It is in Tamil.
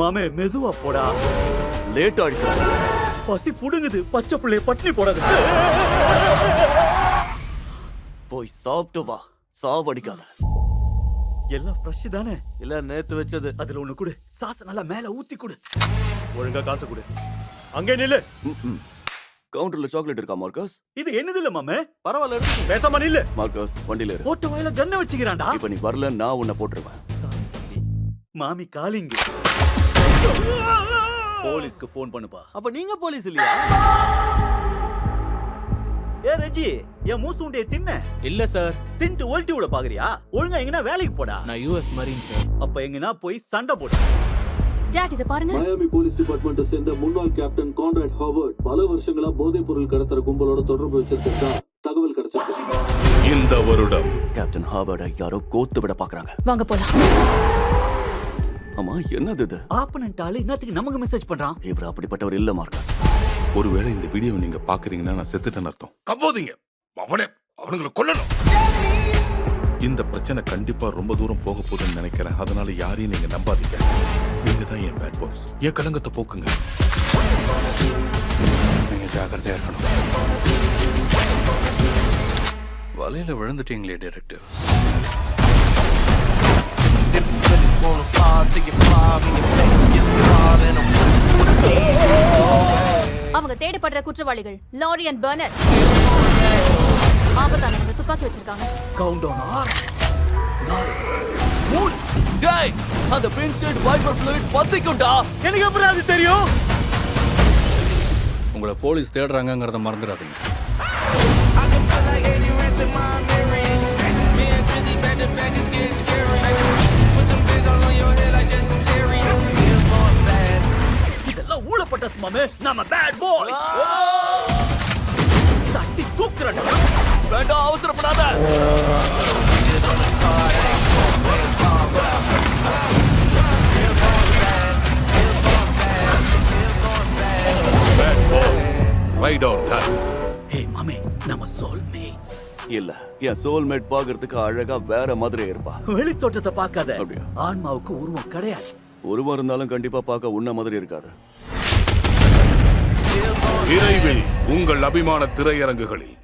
மாமே மெதுவா போடா. லேட் ஆயிடுச்சு. பசி புடுங்குது. பச்சை பிள்ளைய பட்டினி போடாது. போய் சாப்பிட்டு வா. சாவடிக்காத. எல்லாம் ஃப்ரெஷ் தானே? இல்ல நேத்து வச்சது. அதுல ஒண்ணு கொடு. சாஸ் நல்லா மேல ஊத்தி கொடு. ஒழுங்கா காசு கொடு. அங்கே நில்லு. கவுண்டர்ல சாக்லேட் இருக்கா மார்க்கஸ்? இது என்னது இல்ல மாமே? பரவாயில்ல. பேசாம நில்லு. மார்க்கஸ் வண்டியில இரு. போட்ட வாயில கண்ணை வச்சுக்கிறான்டா. இப்ப நீ வரல நான் உன்னை போட்டுருவேன். மாமி காலிங்க போலீஸ்க்கு ஃபோன் பண்ணுப்பா. அப்ப நீங்க போலீஸ் இல்லையா? ஏ ரெஜி என் மூசு உண்டைய தின்ன. இல்ல சார். தின்ட்டு ஓல்ட்டி விட பாக்குறியா? ஒழுங்கா எங்கனா வேலைக்கு போடா. நான் யூஎஸ் மரீன் சார். அப்ப எங்கனா போய் சண்டை போடு. டாட் இத பாருங்க. மயாமி போலீஸ் டிபார்ட்மெண்ட்டை சேர்ந்த முன்னாள் கேப்டன் கான்ராட் ஹாவர்ட் பல வருஷங்களா போதைப் பொருள் கடத்தற கும்பலோட தொடர்பு வச்சிருக்கா தகவல் கிடைச்சிருக்கு. இந்த வருடம் கேப்டன் ஹாவர்டை யாரோ கோத்து விட பாக்குறாங்க. வாங்க போலாம். ஆமா என்னது இது? ஆப்பனன்ட் ஆளு இன்னத்துக்கு நமக்கு மெசேஜ் பண்றான். இவர் அப்படிப்பட்டவர் இல்ல மார்க்கஸ் ஒருவேளை இந்த வீடியோவை நீங்க பாக்குறீங்கன்னா நான் செத்துட்டேன்னு அர்த்தம். கம்போதிங்க. அவனே அவனுங்களை கொல்லணும். இந்த பிரச்சனை கண்டிப்பா ரொம்ப தூரம் போக போகுதுன்னு நினைக்கிறேன். அதனால யாரையும் நீங்க நம்பாதீங்க. நீங்க தான் என் பேட் பாய்ஸ் என் கலங்கத்தை போக்குங்க. நீங்க ஜாக்கிரதையா இருக்கணும். வலையில விழுந்துட்டீங்களே டிடெக்டிவ் அவங்க தேடப்படுற குற்றவாளிகள். லாரி அண்ட் பர்னர் ஆபத்தானவங்க துப்பாக்கி வச்சிருக்காங்க. கவுண்ட் டவுன் ஆறு. நாலு. மூணு. டேய் அந்த ஷீட் வைப்பர் ஃப்ளூயிட் பத்திக்கும்டா. எனக்கு அப்புறம் அது தெரியும்? உங்களை போலீஸ் தேடுறாங்கங்கிறத மறந்துடாதீங்க. மாமே நாம பேட் பாய்ஸ் தட்டி தூக்குறடா வேண்டாம் அவசரப்படாத. ரைட் ஆர் டை ஹே மாமே நம்ம சோல்மேட்ஸ் இல்ல என் சோல்மேட் பாக்குறதுக்கு அழகா வேற மாதிரி இருப்பா. வெளி தோற்றத்தை பார்க்காத. அப்படியா? ஆன்மாவுக்கு உருவம் கிடையாது. ஒருவன் இருந்தாலும் கண்டிப்பா பார்க்க உன்ன மாதிரி இருக்காது. விரைவில் உங்கள் அபிமான திரையரங்குகளில்.